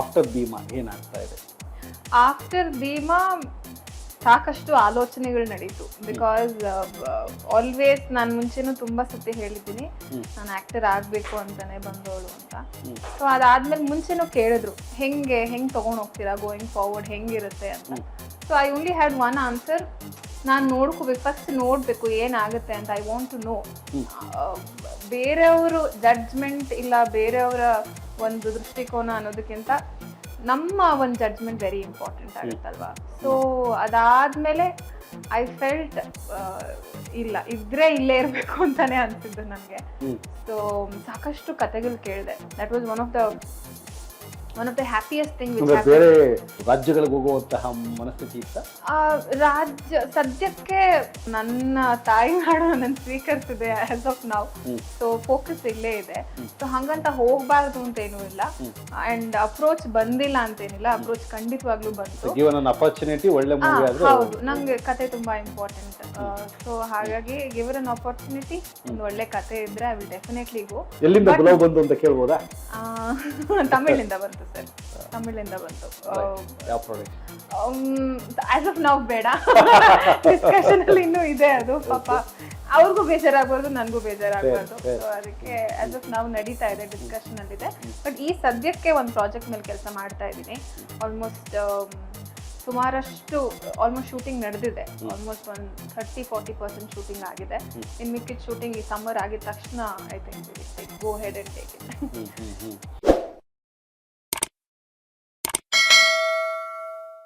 After Bima ಏನಾಗ್ತಾ ಇದೆ? After Bima ಸಾಕಷ್ಟು ಆಲೋಚನೆಗಳು ನಡೀತು. ಬಿಕಾಸ್ ಆಲ್ವೇಸ್ ನಾನು ಮುಂಚೆನೂ ತುಂಬಾ ಸತಿ ಹೇಳಿದ್ದೀನಿ ನಾನು ಆ್ಯಕ್ಟರ್ ಆಗಬೇಕು ಅಂತಾನೆ ಬಂದವಳು ಅಂತ. ಸೊ ಅದಾದ್ಮೇಲೆ ಮುಂಚೆನೂ ಕೇಳಿದ್ರು ಹೆಂಗೆ ಹೆಂಗ್ ತೊಗೊಂಡು ಹೋಗ್ತೀರಾ? ಗೋಯಿಂಗ್ ಫಾರ್ವರ್ಡ್ ಹೆಂಗಿರುತ್ತೆ? ಅಂತ. So I only had one answer ನಾನು ನೋಡ್ಕೋಬೇಕು ಫಸ್ಟ್ ನೋಡಬೇಕು ಏನಾಗುತ್ತೆ ಅಂತ. ಐ ವಾಂಟ್ ಟು ನೋ ಬೇರೆಯವರು ಜಡ್ಜ್ಮೆಂಟ್ ಇಲ್ಲ ಬೇರೆಯವರ ಒಂದು ದೃಷ್ಟಿಕೋನ ಅನ್ನೋದಕ್ಕಿಂತ ನಮ್ಮ ಒಂದು ಜಡ್ಜ್ಮೆಂಟ್ ವೆರಿ ಇಂಪಾರ್ಟೆಂಟ್ ಆಗುತ್ತಲ್ವಾ? ಸೊ ಅದಾದ್ಮೇಲೆ ಐ ಫೆಲ್ಟ್ ಇಲ್ಲ ಇದ್ರೆ ಇಲ್ಲೇ ಇರಬೇಕು ಅಂತಾನೆ ಅನ್ಸಿದ್ದು ನನಗೆ. ಸೊ ಸಾಕಷ್ಟು ಕತೆಗಳು ಕೇಳಿದೆ. That was one of the one of the happiest thing which ಬೇರೆ ರಾಜ್ಯಗಳಿಗೆ ಹೋಗುವಂತಹ ಮನಸ್ಥಿತಿ ಇತ್ತ? ರಾಜ್ಯ ಸದ್ಯಕ್ಕೆ ನನ್ನ ತಾಯಿ ನಾಡು ನನ್ನ ಸ್ವೀಕರಿಸಿದೆ ಆಸ್ ಆಫ್ ನಾವು ಹ್ಮ್. ಸೊ ಫೋಕಸ್ ಇಲ್ಲೇ ಇದೆ. ಸೊ ಹಂಗಂತ ಹೋಗ್ಬಾರ್ದು ಅಂತ ಏನೂ ಇಲ್ಲ ಅಂಡ್ ಅಪ್ರೋಚ್ ಬಂದಿಲ್ಲ ಅಂತೇನಿಲ್ಲ. ಅಪ್ರೋಚ್ ಖಂಡಿತವಾಗ್ಲೂ ಬಂತು. ಜೀವನ ಅಪರ್ಚುನಿಟಿ ಒಳ್ಳೆ ಆ, ಮೂವಿ ಆದ್ರೆ ಹೌದು. ನಂಗೆ ಕತೆ ತುಂಬಾ ಇಂಪಾರ್ಟೆಂಟ್ ಸೊ ಹಾಗಾಗಿ ಗಿವರ್ ಅನ್ ಆಪರ್ಚುನಿಟಿ ಒಂದು ಒಳ್ಳೆ ಕತೆ ಇದ್ರೆ ಐ ವಿಲ್ ಡೆಫಿನೆಟ್ಲಿ ಗೋ ಎಲ್ಲಿಂದ ಬಂದು ಅಂತ ಕೇಳ್ಬೋದಾ? ತಮಿಳಿಂದ ಬಂತು. ಸರ್ ತಮಿಳಿಂದ ಬಂತು. ಯಾವ ಪ್ರಾಡಕ್ಟ್ ಆಸ್ ಆಫ್ ನಾವು ಬೇಡ. ಡಿಸ್ಕಷನ್ ಅಲ್ಲಿ ಇನ್ನೂ ಇದೆ ಅದು ಪಾಪ. ಅವ್ರಿಗೂ ಬೇಜಾರಾಗ್ಬಾರ್ದು ನನಗೂ ಬೇಜಾರಾಗ್ಬಾರ್ದು. ಸೊ ಅದಕ್ಕೆ ಆಸ್ ಆಫ್ ನಾವು ನಡೀತಾ ಇದೆ ಡಿಸ್ಕಷನ್ ಅಲ್ಲಿ ಇದೆ. ಬಟ್ ಈ ಸದ್ಯಕ್ಕೆ ಒಂದು ಪ್ರಾಜೆಕ್ಟ್ ಮೇಲೆ ಕೆಲಸ ಮಾಡ್ತಾ ಇದ್ದೀನಿ. ಆಲ್ಮೋಸ್ಟ್ ಸುಮಾರಷ್ಟು ಆಲ್ಮೋಸ್ಟ್ ಶೂಟಿಂಗ್ ನಡೆದಿದೆ. ಆಲ್ಮೋಸ್ಟ್ ಒಂದು ಥರ್ಟಿ ಫಾರ್ಟಿ ಪರ್ಸೆಂಟ್ ಶೂಟಿಂಗ್ ಆಗಿದೆ. ಇನ್ ಮಿಕ್ಕಿದ ಶೂಟಿಂಗ್ ಈ ಸಮ್ಮರ್ ಆಗಿದ ತಕ್ಷಣ I think go ahead and take it